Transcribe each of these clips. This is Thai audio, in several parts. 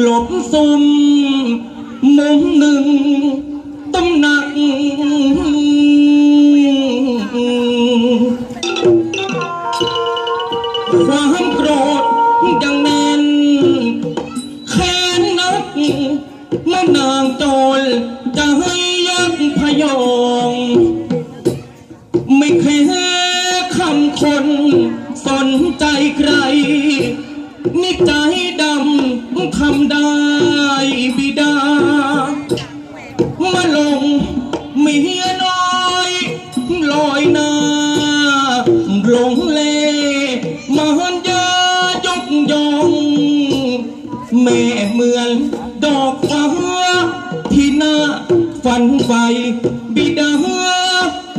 หลบซุ่ แม่เหมือน ดอกฟ้าที่หน้าฝันไฟบิดา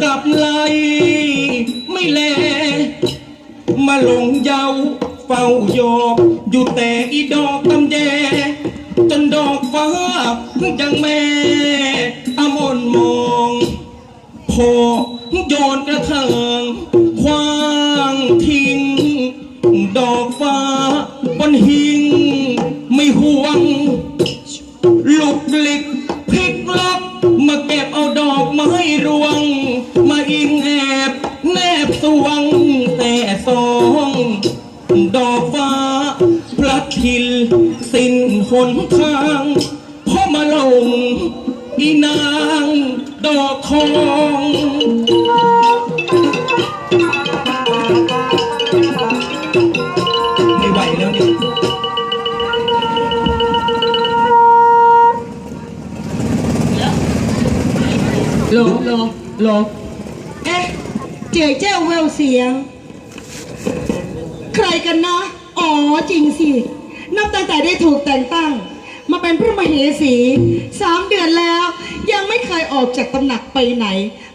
กลับไหลไม่แล มาลงเยาเฝ้ายกอยู่แต่อีดอกตำแยจนดอกฟ้ายังแม่อมนมองพอโยนกระเถิงคว้างทิ้ง ดอกฟ้าบนหิงไม่ ห่วง ลุกหลิกพลิกล็อก มาเก็บเอาดอกไม้รวง มาอิงแอบแนบสวงแต่สอง ดอกฟ้าพลัดทินสิ้นหนทางเพราะมาลงอีนางดอกทอง ลโลโลเอ๊ะเจ๋ยเจ้าแววเสียง ใครกันนะ อ๋อจริงสิ นับตั้งแต่ได้ถูกแต่งตั้ง มาเป็นพระมเหสีสามเดือนแล้ว ยังไม่เคยออกจากตำหนักไปไหน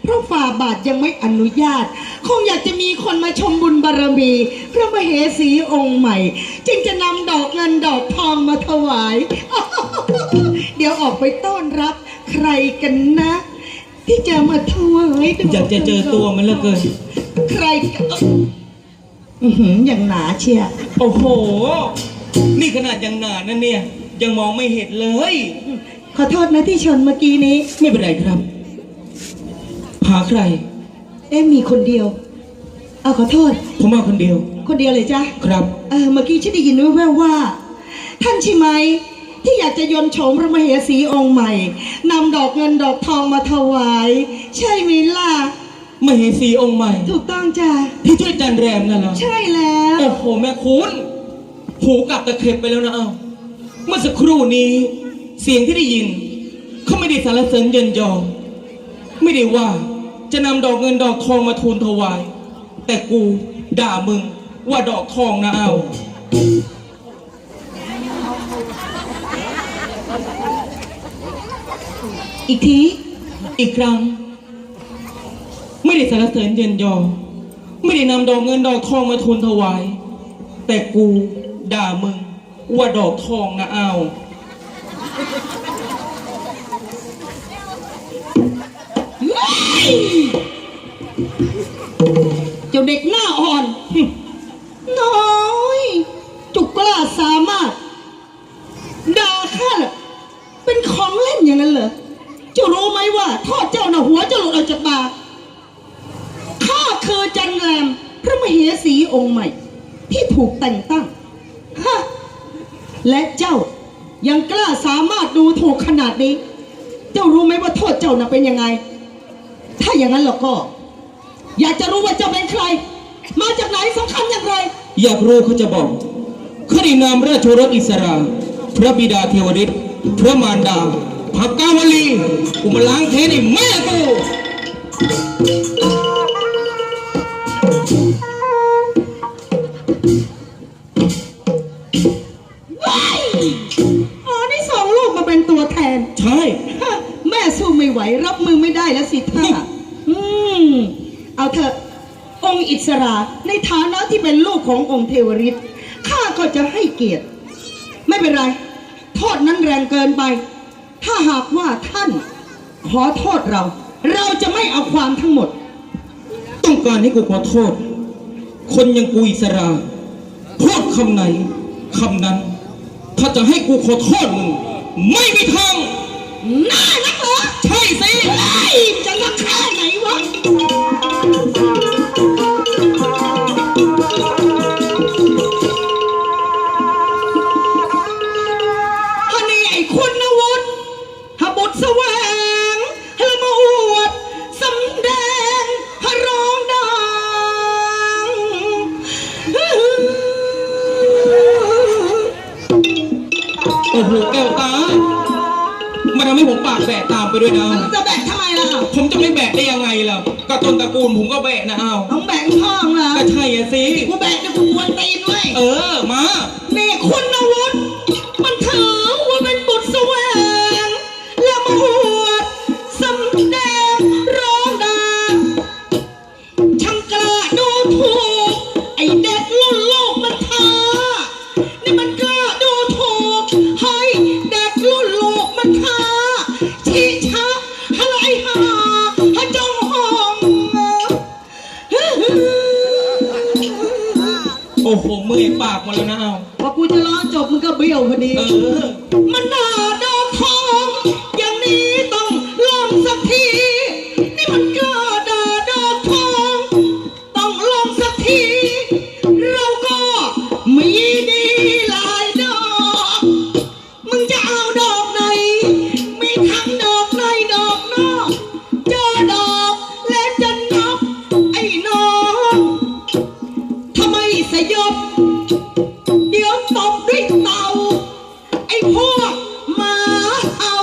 เพราะฝ่าบาทยังไม่อนุญาต คงอยากจะมีคนมาชมบุญบารมี พระมเหสีองค์ใหม่ จึงจะนำดอกเงินดอกทองมาถวาย เดี๋ยวออกไปต้อนรับ ใครกันนะ ที่จะมาถวายดอยากจะเจอตัวมันเหลือเกิน ใครกันอือหืออย่างหนาเชียร์โอ้โห นี่ขนาดยังหนานั่นเนี่ย ยังมองไม่เห็นเลย ขอโทษนะที่ชนเมื่อกี้นี้ ไม่เป็นไรครับ หาใคร เอ๊ะมีคนเดียว เอาขอโทษ ผมมาคนเดียว คนเดียวเลยจ้ะครับ เออเมื่อกี้ฉันได้ยินแว่วๆว่า ท่านใช่ไหม ที่อยากจะยนต์โฉมพระมเหสีองค์ใหม่นำดอกเงินดอกทองมาถวาย ใช่ไหมล่ะ มเหสีองค์ใหม่ ถูกต้องจ้ะที่ช่วยจันแรมนั่นเหรอใช่แล้ว โอ้โหแม่คุณหูกลับตะเข็บไปแล้วนะเอ้าเมื่อสักครู่นี้ เสียงที่ได้ยินเขาไม่ได้สารเสริญเยินยอไม่ได้ว่าจะนำดอกเงินดอกทองมาทูลถวาย แต่กูด่ามึงว่าดอกทองนะเอา อีกที อีกครั้ง ไม่ได้สารเสริญเยินยอ ไม่ได้นำดอกเงินดอกทองมาทูลถวาย แต่กูด่ามึง ว่าดอกทองนะเอาเจ้าเด็กหน้าอ่อน น้อย จุกกล้าสาม มว่าทอเจ้าหน้าหัวจะหลุดออกจากปากข้าคือจันแรมพระมเหสีองค์ใหม่ ที่ถูกแต่งตั้งฮะและเจ้ายังกล้าสามารถดูถูกขนาดนี้ เจ้ารู้ไหมว่าโทษเจ้าน่ะเป็นยังไง ถ้าอย่างนั้นเราก็ อยากจะรู้ว่าเจ้าเป็นใคร มาจากไหนสำคัญอย่างไร อยากรู้เขาจะบอกขดีนามราชโรสอิสรา พระบิดาเทวฤทธิ์พระมารดา พักกาวลีกูมาล้างเทนี่แม่กูอ๋อนี่สองลูกมาเป็นตัวแทน ใช่ฮะแม่สู้ไม่ไหวรับมือไม่ได้แล้วสิท่าอืมเอาเถอะองค์อิสราในฐานะที่เป็นลูกขององค์เทวฤทธิ์ข้าก็จะให้เกียรติ ไม่เป็นไร โทษนั้นแรงเกินไปถ้า หากว่าท่านขอโทษเรา เราจะไม่เอาความทั้งหมด ต้องการให้กูขอโทษ คนอยังกูอิสราพูดคำไหนคำนั้น ถ้าจะให้กูขอโทษมึงไม่มีทางหน้านักเหรอใช่สิไอ้ยจะรักแค่ไหนวะ ปากหมดแล้วนะอ้าวพอกูจะร้องจบมึงก็เบี้ยวพอดี เออ มันหน้า สยบ เดี๋ยวตบด้วยเตา ไอ้พวกหมาเอา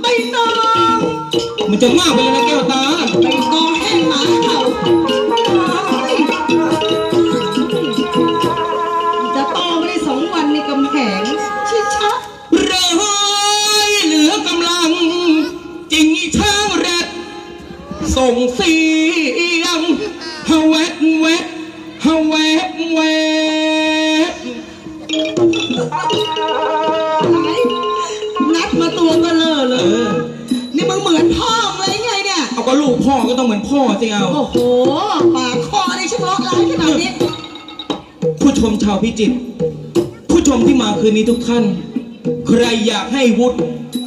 ไปนอง มันจะมากไปแล้วนะแก้ว เหมือนพ่อสิเอาโอ้โห ปากคออะไรเฉพาะร้ายขนาดนี้ ผู้ชมชาวพิจิตรผู้ชมที่มาคืนนี้ทุกท่าน ใครอยากให้วุฒิ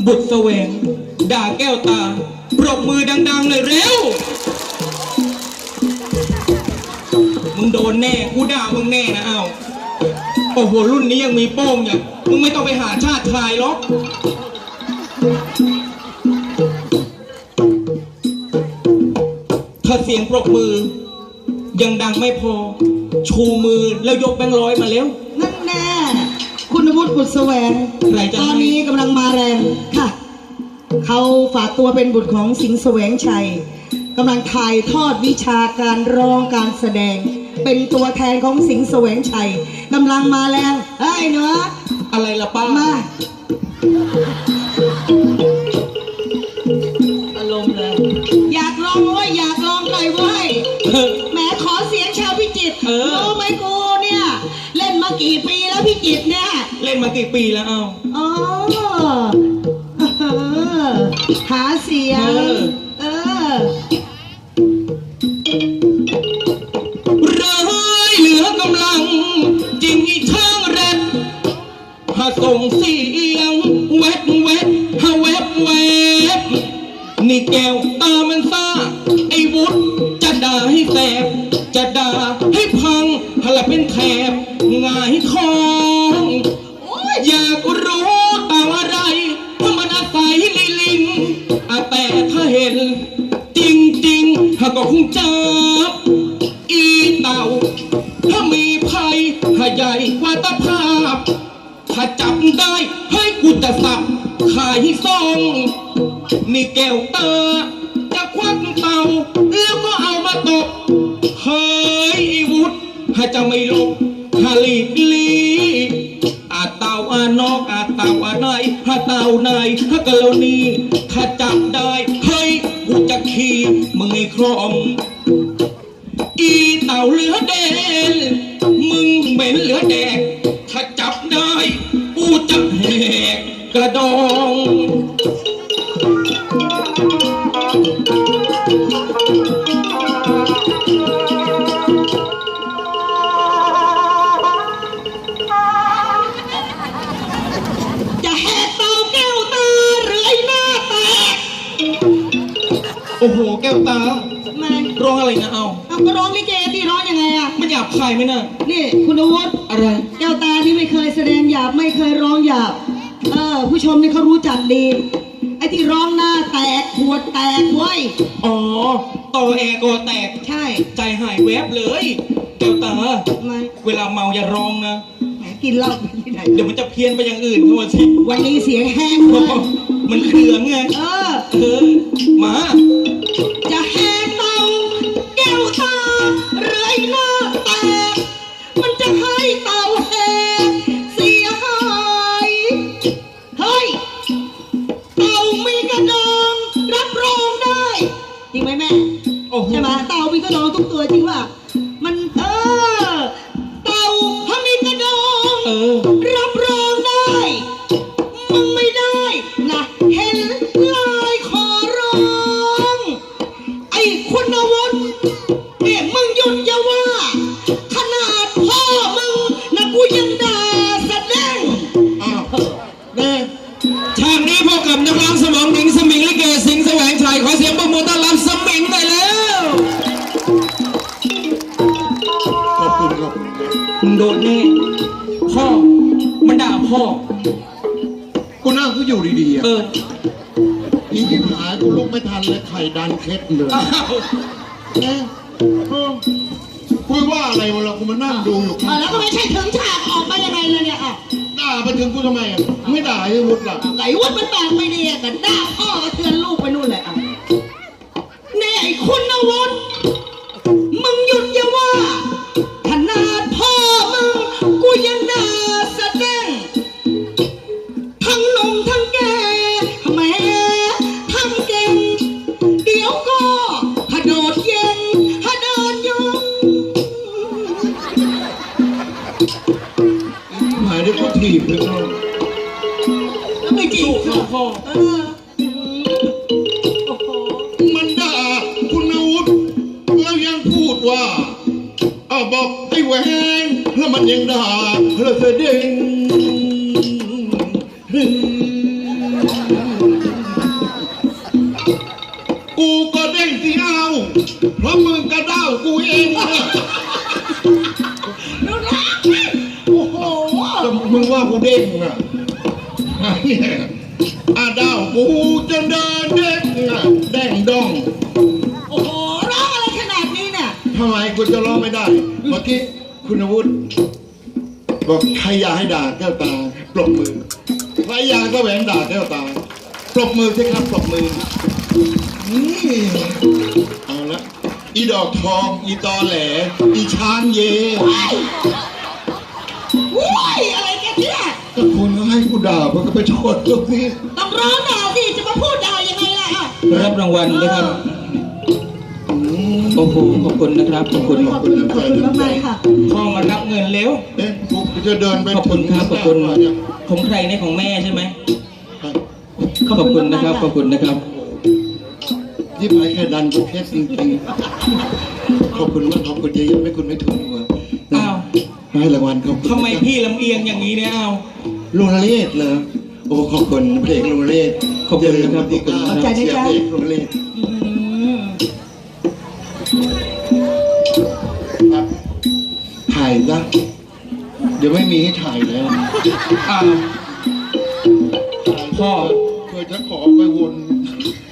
บุตรแสวง ด่าแก้วตา ปรบมือดังๆเลยเร็ว มึงโดนแน่ กูด่ามึงแน่นะเอาโอ้โหรุ่นนี้ยังมีโป้งอย่างมึงไม่ต้องไปหาชาติชายหรอก ถ้าเสียงปรบมือ ยังดังไม่พอ ชูมือแล้วยกแบงค์ร้อยมาเร็ว นั่นแน่ คุณวุฒิบุตรแสวง ใครจะตอนนี้กำลังมาแรงค่ะ เขาฝากตัวเป็นบุตรของสิงห์แสวงชัยกำลังถ่ายทอดวิชาการร้องการแสดง เป็นตัวแทนของสิงห์แสวงชัยกำลังมาแรงเฮ้ยเนื้ออะไรล่ะป้ามาอ ออ รู้ไหมกูเนี่ย เล่นมากี่ปีแล้วพิจิตรเนี่ยเล่นมากี่ปีแล้วเอาอ๋อเออหาเสียง เออเออ เหลือแดง มึงเหม็นเหลือแดง ถ้าจับได้ กูจะแหกกระดอง ไหมน่ะนี่คุณอาวุธอะไร แก้วตานี่ไม่เคยแสดงหยาบไม่เคยร้องหยาบ เออ ผู้ชมนี่เขารู้จักดี ไอ้ที่ร้องหน้าแตกขวดแตกเว้ยอ๋อต่อแอร์กอแตก ใช่ใจหายแวบเลยแก้วตามาเวลาเมาอย่าร้องนะ แหมกินเหล้าไปที่ไหนเดี๋ยวมันจะเพี้ยนไปอย่างอื่นทั่วสิวันนี้เสียงแห้งเลยมันเครื่องไงเออ เออมา จะแหก ไข่ดันเคล็ดเลยอ้าวเอ๊ะเออคุยว่าอะไรวะเรากูมานั่งดูอยู่อะแล้วก็ไม่ใช่ถึงฉากออกมายังไงเลยเนี่ยอะด่าไปถึงกูทำไมอะไม่ด่าไอ้วุฒิล่ะไอ้วุฒิมันปากไม่ ดูนะโอ้โหแต่มึงว่ากูเด้งอะเนี่ยอาดาวกูจะเดินเด้งอะแด้งดองโอ้โหร้องอะไรขนาดนี้เนี่ยทำไมกูจะร้องไม่ได้ เมื่อกี้คุณอาวุธบอกใครอยากให้ด่าแก้วตาปรบมือใครอยากก็แหวงด่าแก้วตาปรบมือสิครับปรบมือนี่ อาละอีดอกทอง อีตอแหล อีช้างเยว้ายว้ายอะไรกันเนี่ยก็คุณก็ให้กูด่ามันก็ไปโทษกูสิต้องร้องด่าสิจะมาพูดด่ายังไงล่ะอะรับรางวัลด้วยครับอืมโอ้โหขอบคุณนะครับ ขอบคุณขอบคุณขอบคุณมากๆค่ะพ่อมารับเงินเร็วเอ๊ะกูจะเดินไปขอบคุณครับขอบคุณข้างหน้าเนี่ยของใครเนี่ยของแม่ใช่ไหมขอบขอบคุคุณณนะครับมากๆขอบคุณนะครับ ยี่หายแค่ดันกูแค่จริงๆขอบคุณมากขอบคุณเยอะๆไม่คุณไม่ถูกหัวอ้าวให้รางวัลขอบคุณทำไมพี่ลำเอียงอย่างนี้เนี่ยอ้าว ลุงละเลศเหรอโอ้ขอบคุณเพลงลุงละเลศขอบคุณนะครับ ที่กล้าขอบใจเสียนะจ๊ะเพลงลุงละเลศอืมครับถ่ายซะเดี๋ยวไม่มีให้ถ่ายแล้วอ้าว พ่อเคยจะขอไปวน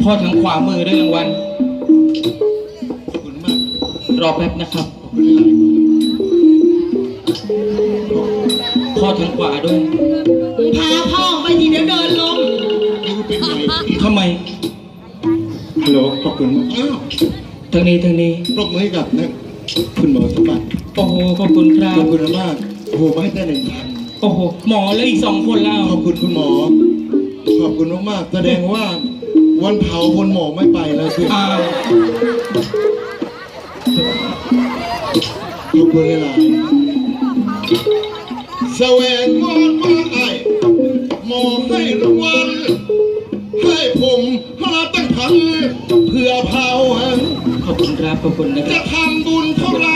พ่อทางขวามือได้รางวัลขอบคุณมาก รอแป๊บนะครับขอบคุณหลายพ่อทางขวาด้วยพาพ่อไปทีเดี๋ยวเดินลงๆนี่กูเป็นไงทำไมฮัลโหลขอบคุณมากอ้าวทางนี้ทางนี้ ปรบมือให้กับนะคุณหมอสมบัติโอ้โหขอบคุณครัขบอบคุณมากโอ้โหไม่ได้หนึ่งพันโอ้โหหมอแล้วอีกสองคนแล้วขอบคุณคุณหมอ ขอบคุณมากๆแสดงว่า วันเผาคนหมอไม่ไปแล้วสิอ้าวขอบคุณหลายๆแสวงก้อนมาไอ้หมอให้รางวัลให้ผมหาตั้งพันเพื่อเผาขอบคุณครับขอบคุณนะคจะรับทำบุญเท่าไหร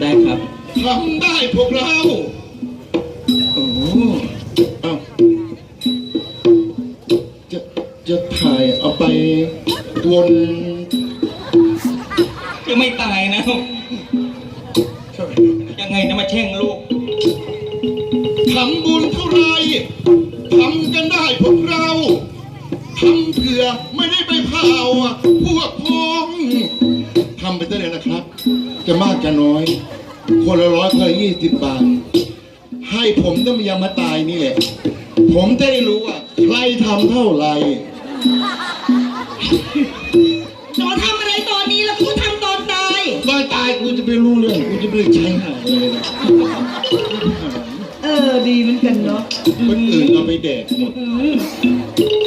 ได้ครับ ทำได้พวกเรา โอ้โหเอ้า เอาไปวนจะไม่ตายนะยยังไงนะมาแช่งลูก ทำบุญเท่าไรทำกันได้พวกเราทำเผื่อไม่ได้ไปเผาอะพวกพ้องทำไปได้เลยนะครับ จะมากจะน้อย คนละร้อยคนละยี่สิบบาท ให้ผมต้องยังมาตายนี่แหละ ผมจะได้รู้ว่า ใครทำเท่าไหร่ หนอทำอะไรตอนนี้แล้วกูทำตอนตาย ตอนตายกูจะไปรู้เรื่องกูจะไปใช้หาเลยนะเออ ดีเหมือนกันเนาะคนอื่นเอาไปแดกหมดยื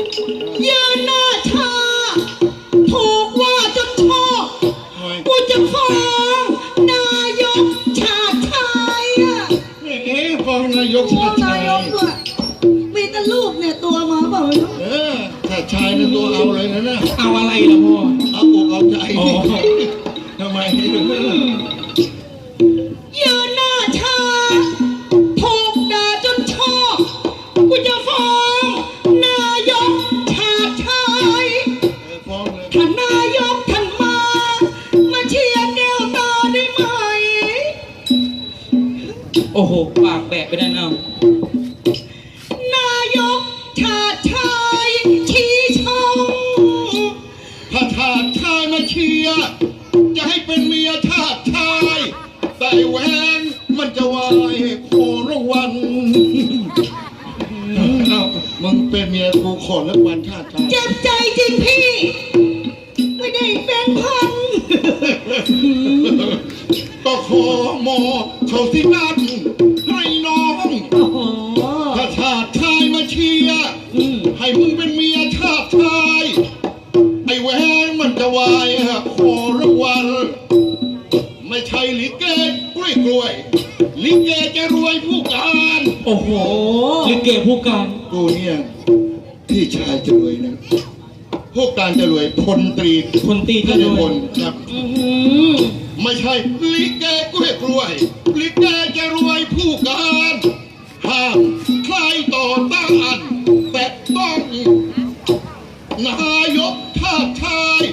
โอ้โห ปากแบะไปได้เอานายกชาติชายชี้ช่องถ้าชาติชายมาเชียร์จะให้เป็นเมียชาติชายแต่แหวนมันจะวายโครางวัน เอามึงเป็นเมียกูขอรางวัลชาติชาย เจ็บใจจริงพี่ ไม่ได้เป็นพัน ก็ขอหมอเขาที่นั่น กล้วยกล้วยๆลิเกจะรวยผู้การโอ้โหลิเกผู้การกูเนี่ยพี่ชายจะรวยนะพวกการจะรวยพลตรีคนตีท่าจะนด้พวยลครับอื้อหือไม่ใช่ลิเกกล้วยกล้วยลิเกจะรวยผู้การห้ามใครต่อต้านแต่ต้องนายกท่าชาย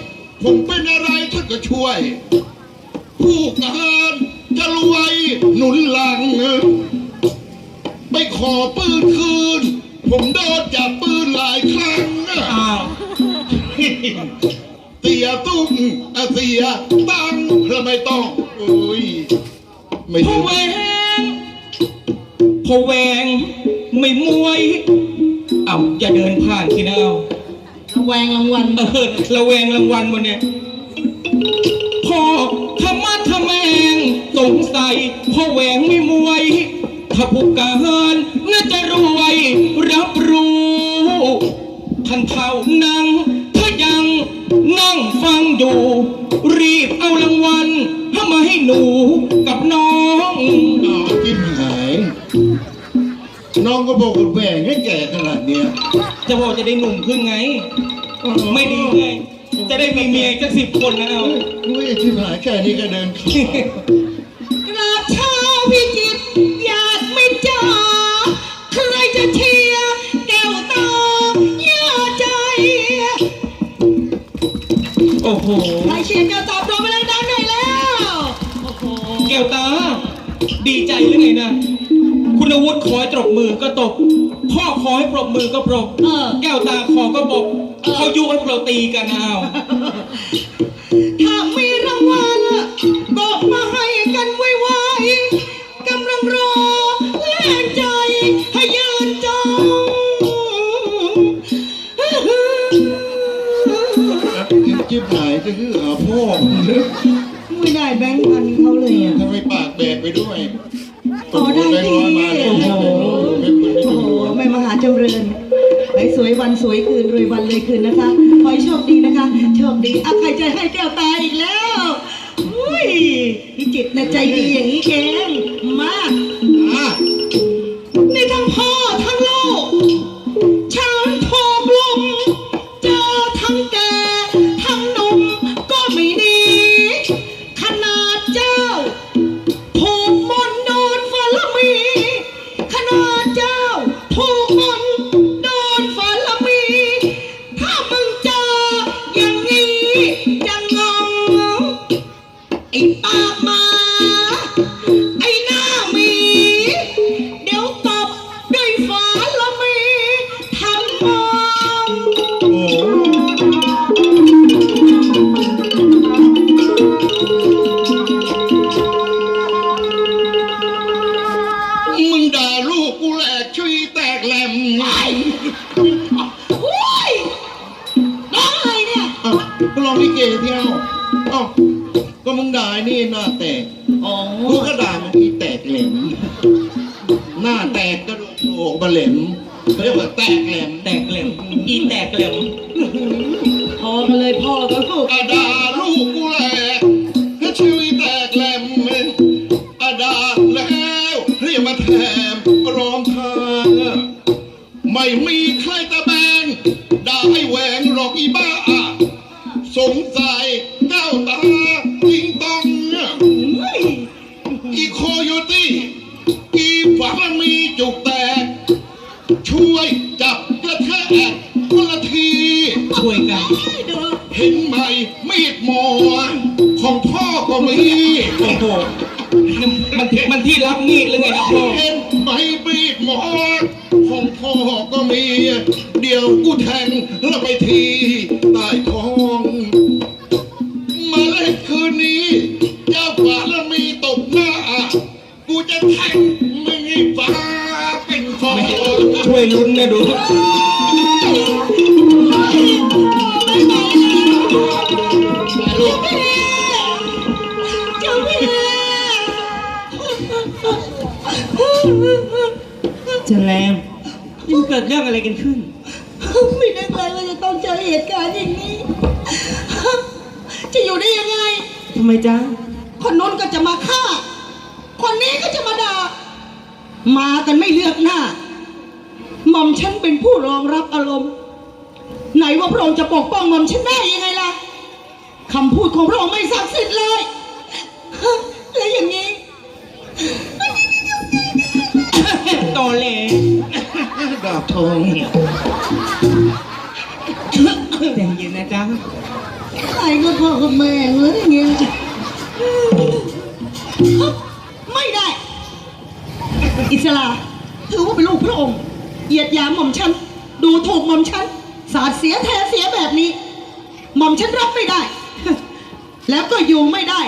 ผมเป็นอะไรท่านก็ช่วย ผู้การ จะรวยหนุนหลัง ไปขอปืนคืน ผมโดนจับปืนหลายครั้งนะอ้าวเสียตุ้มอะเสียตังค์ทำไมต้องโอ้ยไม่พอถึงแหวงพอแหวง ไม่มวย เอาอย่าเดินผ่านที่นะเอาระแวงรางวัลเออระแวงรางวัลวันเนี่ยพ่อธรรมะทำแมง สงสัยพ่อแหวงไม่มวย ถ้าผู้การน่าจะรวย รับรู้ท่านเท่านั้นถ้ายังนั่งฟังอยู่ รีบเอารางวัลให้มาให้หนูกับน้องอ้าวจิ้มหายน้องก็บอกคุณแม่ให้แก่ขนาดเนี้ยจะบอกจะได้หนุ่มขึ้นไง ไม่ดีไงจะได้มีเมียอีกสักสิบคนนะเอาอุ้ยที่หายแค่นี้ก็เดินขากรา บเท้าพิจิตรอยากไม่จ้าใครจะเชียร์แก้วตาย่าใจโอ้โห ใครเชียร์แก้วตาโดนไปดังๆหน่อยแล้ว โอ้โห แก้วตา ดีใจหรือไงนะ คุณอาวุธขอให้ตบมือก็ตบ พ่อขอให้ปรบมือก็ปรบ เออ แก้วตาขอก็บอกเขายุให้พวกเราตีกันนะเอาถ้า หาพ่อมึงเลยไม่ได้แบงค์พันเขาเลยอะทำไมปากแบกไปด้วยอ๋อได้แบงค์ร้อยมาเลยโอ้โหไม่คุณไม่โอ้ดูโหดวงแม่มหาเจริญไปสวยวันสวยคืนรวยวันเลยคืนนะคะขอให้โชคดีนะคะโชคดีอะใครจะให้แก้วตาอีกแล้วอุ้ยพี่จิตรนะใจดีอย่างนี้เองมากอะนี่ทั้งพ่อ เจ้าฟ้าแล้วมีตบหน้า กูจะแทงมึงให้ฟ้าเป็นฟองช่วยลุ้นนะดูลูกเจ้าแม่จะแรงนี่มันเกิดเรื่องอะไรกันขึ้น ไม่นึกเลยว่าจะต้องเจอเหตุการณ์อย่างนี้ จะอยู่ได้ยังไง ทำไมจ๊ะ คนนู้นก็จะมาฆ่า คนนี้ก็จะมาด่า มากันไม่เลือกหน้า หม่อมฉันเป็นผู้รองรับอารมณ์ ไหนว่าพระองค์จะปกป้องหม่อมฉันได้ยังไงล่ะคำพูดของพระองค์ไม่ศักดิ์สิทธิ์เลยฮะแล้วอย่างนี้โตเลดาบทองแต่เย็นนะจ๊ะใครก็พ่อกับแม่เลยอย่างเงี้ย ไม่ได้ อิสลาถือว่าเป็นลูกพระองค์เหยียดหยามหม่อมฉัน ดูถูกหม่อมฉัน สาดเสียแทนเสียแบบนี้ หม่อมฉันรับไม่ได้ แล้วก็อยู่ไม่ได้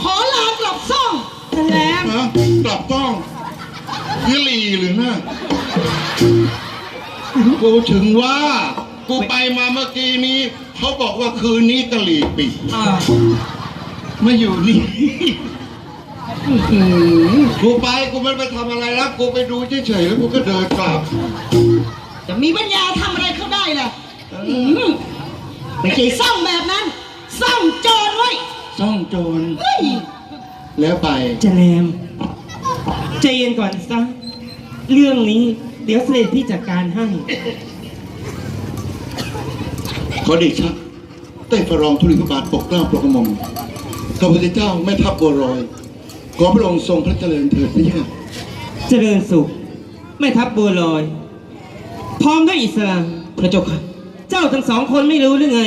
ขอลากลับซ่องจะแรงฮะกลับต้องยิลีหรือนะกูถึงว่า กูไปมาเมื่อกี้นี้ เขาบอกว่าคืนนี้กะหรี่ปิดอ่า มาอยู่นี่กูไปกูไม่ไปทำอะไรแล้วกูไปดูเฉยๆแล้วกูก็เดินกลับจะมีปัญญาทำอะไรเขาได้ล่ะอืมไม่ใช่ซ่องแบบนั้นซ่องโจรไว้ซ่องโจรเฮ้ยแล้วไปจะแรมใจเย็นก่อนซะเรื่องนี้เดี๋ยวเสด็จพี่จัดการให้ขอเดชะได้พระรองธุลิกบาทปกเกล้าปกกระหม่อม ข้าพเจ้าแม่ทัพบัวรอย ขอพระองค์ทรงพระเจริญเถิดพระเจ้าเจริญสุขแม่ทัพบัวลอย พร้อมด้วยอิสลามพระเจ้าค่ะ เจ้าทั้งสองคนไม่รู้หรือไง